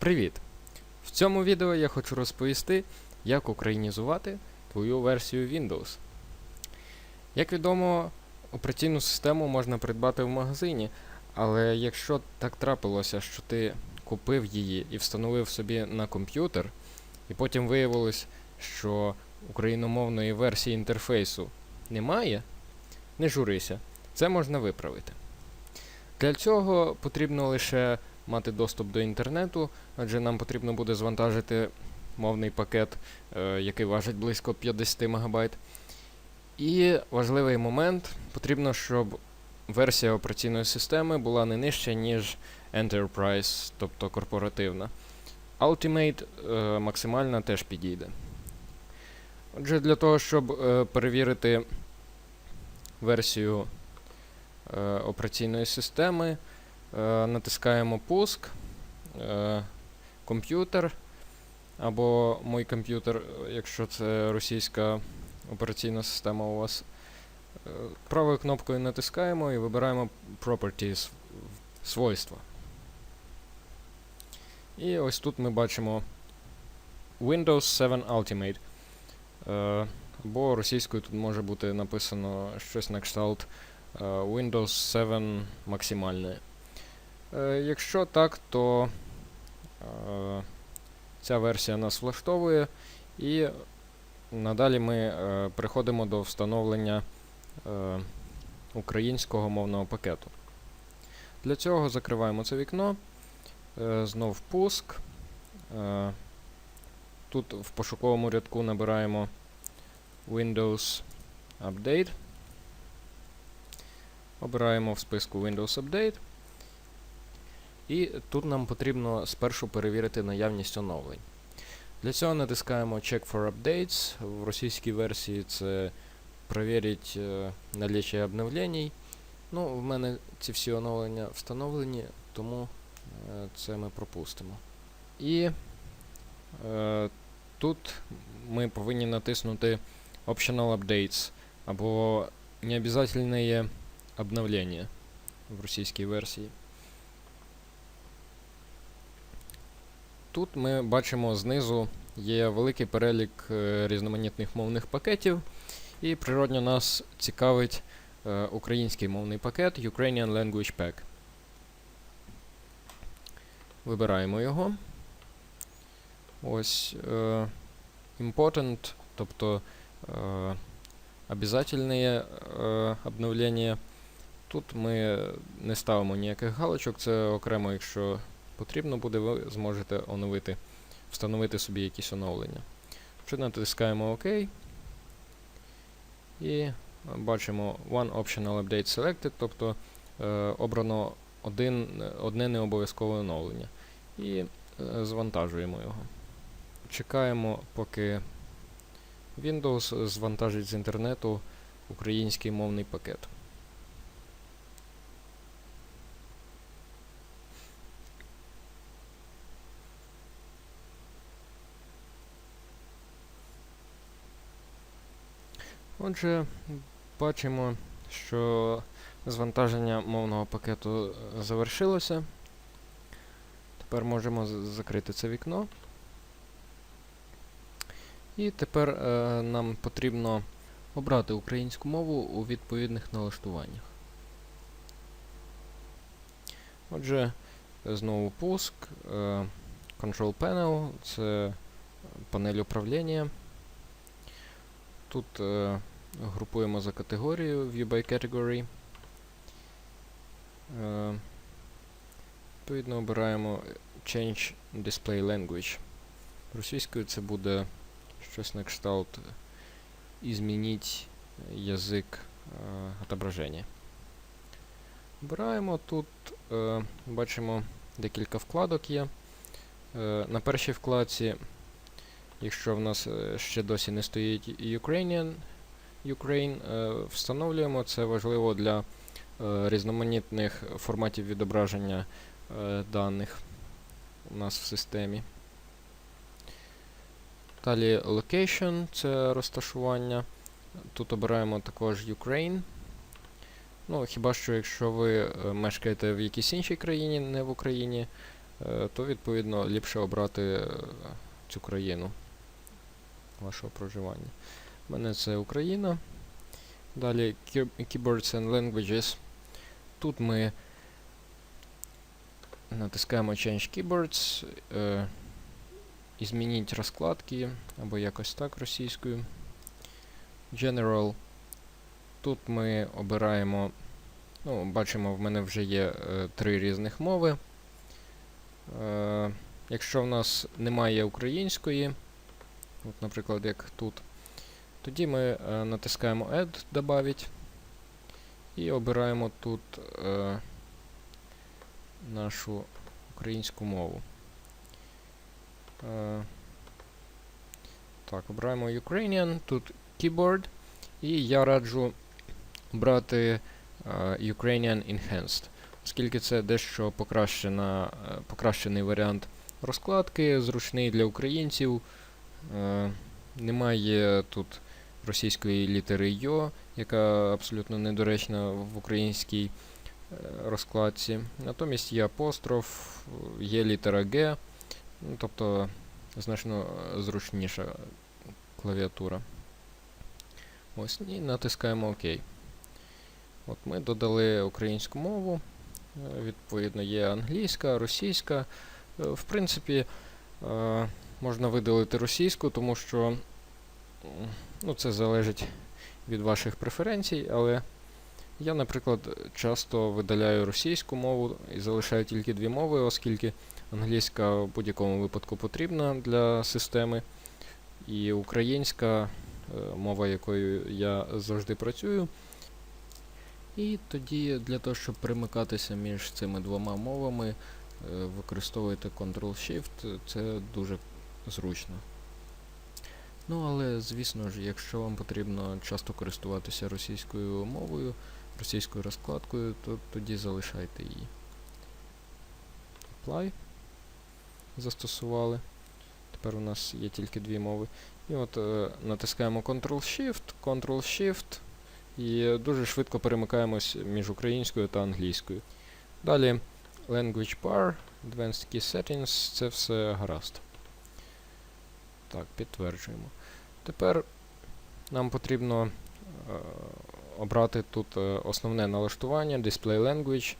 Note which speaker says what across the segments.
Speaker 1: Привіт! В цьому відео я хочу розповісти, як українізувати твою версію Windows. Як відомо, операційну систему можна придбати в магазині, але якщо так трапилося, що ти купив її і встановив собі на комп'ютер, і потім виявилось, що україномовної версії інтерфейсу немає, не журися, це можна виправити. Для цього потрібно лише мати доступ до інтернету, адже нам потрібно буде звантажити мовний пакет, е, який важить близько 50 МБ. І важливий момент, потрібно, щоб версія операційної системи була не нижча, ніж Enterprise, тобто корпоративна. Ultimate е, максимальна теж підійде. Отже, для того, щоб е, перевірити версію е, операційної системи, натискаємо пуск, е, комп'ютер, або мой комп'ютер, е, якщо це російська операційна система у вас. Е, правою кнопкою натискаємо і вибираємо Properties, свойства. І ось тут ми бачимо Windows 7 Ultimate. Е, Або російською тут може бути написано щось на кшталт е, Windows 7 максимальне. Е, Якщо так, то е, ця версія нас влаштовує, і надалі ми е, переходимо до встановлення українського мовного пакету. Для цього закриваємо це вікно, знов пуск. Тут в пошуковому рядку набираємо Windows Update. Обираємо в списку Windows Update. І тут нам потрібно спершу перевірити наявність оновлень. Для цього натискаємо Check for Updates. В російській версії це перевірить е, наличие обновлень. Ну, в мене ці всі оновлення встановлені, тому е, це ми пропустимо. І е, тут ми повинні натиснути Optional Updates або необязательные обновления в російській версії. Тут ми бачимо знизу є великий перелік е, різноманітних мовних пакетів, і природньо нас цікавить е, український мовний пакет Ukrainian Language Pack. Вибираємо його. Ось е, Important, тобто е, обязательне е, обновлення. Тут ми не ставимо ніяких галочок, це окремо, якщо потрібно буде, ви зможете оновити, встановити собі якісь оновлення. Чи натискаємо ОК. І бачимо One Optional Update Selected, тобто е, обрано один, одне необов'язкове оновлення. І е, звантажуємо його. Чекаємо, поки Windows звантажить з інтернету український мовний пакет. Отже, бачимо, що звантаження мовного пакету е, завершилося. Тепер можемо закрити це вікно. І тепер е, нам потрібно обрати українську мову у відповідних налаштуваннях. Отже, знову пуск, е, Control Panel, це панель управління. Тут е, групуємо за категорією View by Category. Е, відповідно обираємо Change Display Language. Російською це буде щось на кшталт «Изменить язик е, отображення. Обираємо тут, е, бачимо декілька вкладок є. Е, на першій вкладці Якщо в нас ще досі не стоїть Ukrainian, Ukraine, е, встановлюємо. Це важливо для е, різноманітних форматів відображення е, даних у нас в системі. Далі Location це розташування. Тут обираємо також Ukraine. Ну, хіба що якщо ви мешкаєте в якійсь іншій країні, не в Україні, то відповідно ліпше обрати цю країну вашого проживання. Мене це Україна. Далі Key- Keyboards and Languages. Тут ми натискаємо Change Keyboards. Е, і змініть розкладки або якось так російською. General. Тут ми обираємо. Ну, бачимо, в мене вже є е, три різних мови. Е, якщо в нас немає української, от, наприклад, як тут, тоді ми е, натискаємо Add добавить і обираємо тут е, нашу українську мову. Е, так, обираємо Ukrainian, тут keyboard, і я раджу брати е, Ukrainian Enhanced, оскільки це дещо покращена, е, покращений варіант розкладки, зручний для українців. Е, немає тут російської літери Йо, яка абсолютно недоречна в українській е, розкладці. Натомість є апостроф, є літера Г, ну, тобто значно зручніша клавіатура. Ось, і натискаємо ОК. От ми додали українську мову. е, Відповідно, є англійська, російська. Е, В принципі, можна видалити російську, тому що ну, це залежить від ваших преференцій, але я, наприклад, часто видаляю російську мову і залишаю тільки дві мови, оскільки англійська в будь-якому випадку потрібна для системи, і українська е, мова, якою я завжди працюю. І тоді для того, щоб перемикатися між цими двома мовами, е, використовуйте Ctrl-Shift, це дуже зручно. Ну, але, звісно ж, якщо вам потрібно часто користуватися російською мовою, російською розкладкою, то тоді залишайте її. Apply. Застосували. Тепер у нас є тільки дві мови. І от е, натискаємо Ctrl-Shift, Ctrl-Shift і дуже швидко перемикаємось між українською та англійською. Далі Language Bar, Advanced Key Settings, це все гаразд. Так, підтверджуємо. Тепер нам потрібно е, обрати тут е, основне налаштування, Display Language,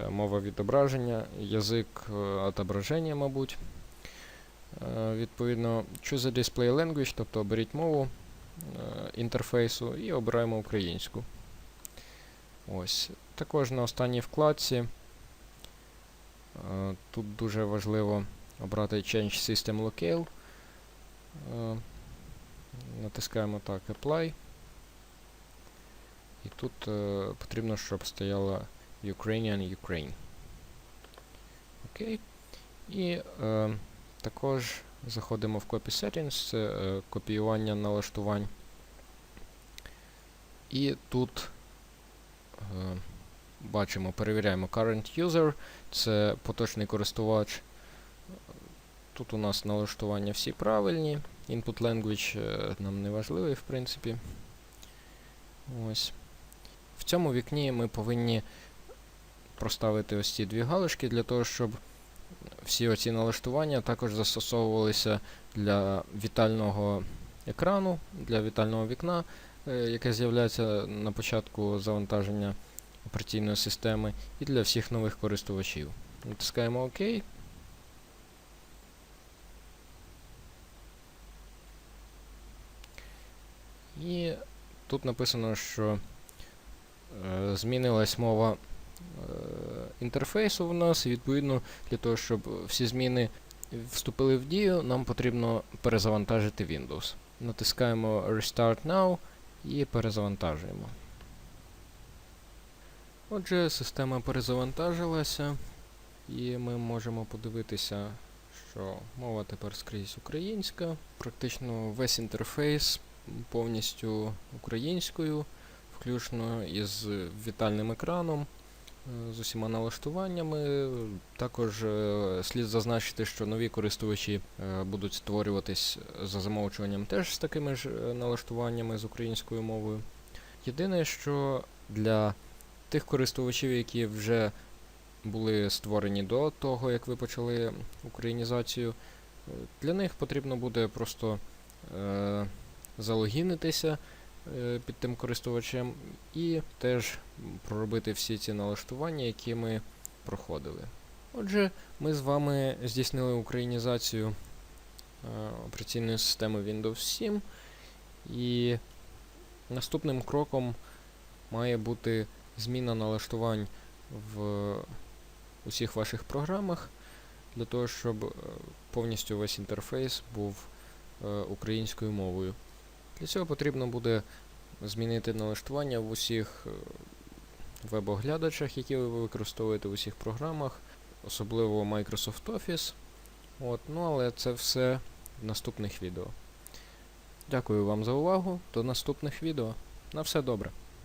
Speaker 1: е, мова відображення, язик е, мабуть. Відповідно, Choose a Display Language, тобто оберіть мову інтерфейсу і обираємо українську. Ось. Також на останній вкладці тут дуже важливо обрати Change System Locale. Натискаємо так Apply. І тут е, потрібно, щоб стояло Ukrainian Ukraine. Окей. І е, також заходимо в Copy Settings, це е, копіювання налаштувань. І тут е, бачимо, перевіряємо Current User, це поточний користувач. Тут у нас налаштування всі правильні. Input language е, нам не важливий, в принципі. Ось. В цьому вікні ми повинні проставити ось ці дві галочки для того, щоб всі оці налаштування також застосовувалися для вітального екрану, для вітального вікна, е, яке з'являється на початку завантаження операційної системи, і для всіх нових користувачів. Натискаємо ОК. І тут написано, що е, змінилась мова е, інтерфейсу в нас, і відповідно для того, щоб всі зміни вступили в дію, нам потрібно перезавантажити Windows. Натискаємо Restart Now і перезавантажуємо. Отже, система перезавантажилася, і ми можемо подивитися, що мова тепер скрізь українська. Практично весь інтерфейс повністю українською, включно із вітальним екраном, е, з усіма налаштуваннями. Також е, слід зазначити, що нові користувачі е, будуть створюватись за замовчуванням теж з такими ж налаштуваннями з українською мовою. Єдине, що для тих користувачів, які вже були створені до того, як ви почали українізацію. Для них потрібно буде просто залогінитися е, під тим користувачем і теж проробити всі ці налаштування, які ми проходили. Отже, ми з вами здійснили українізацію е, операційної системи Windows 7 і наступним кроком має бути зміна налаштувань в усіх ваших програмах для того, щоб е, повністю весь інтерфейс був українською мовою. Для цього потрібно буде змінити налаштування в усіх е, веб-оглядачах, які ви використовуєте в усіх програмах, особливо Microsoft Office. От, ну, але це все в наступних відео. Дякую вам за увагу. До наступних відео. На все добре.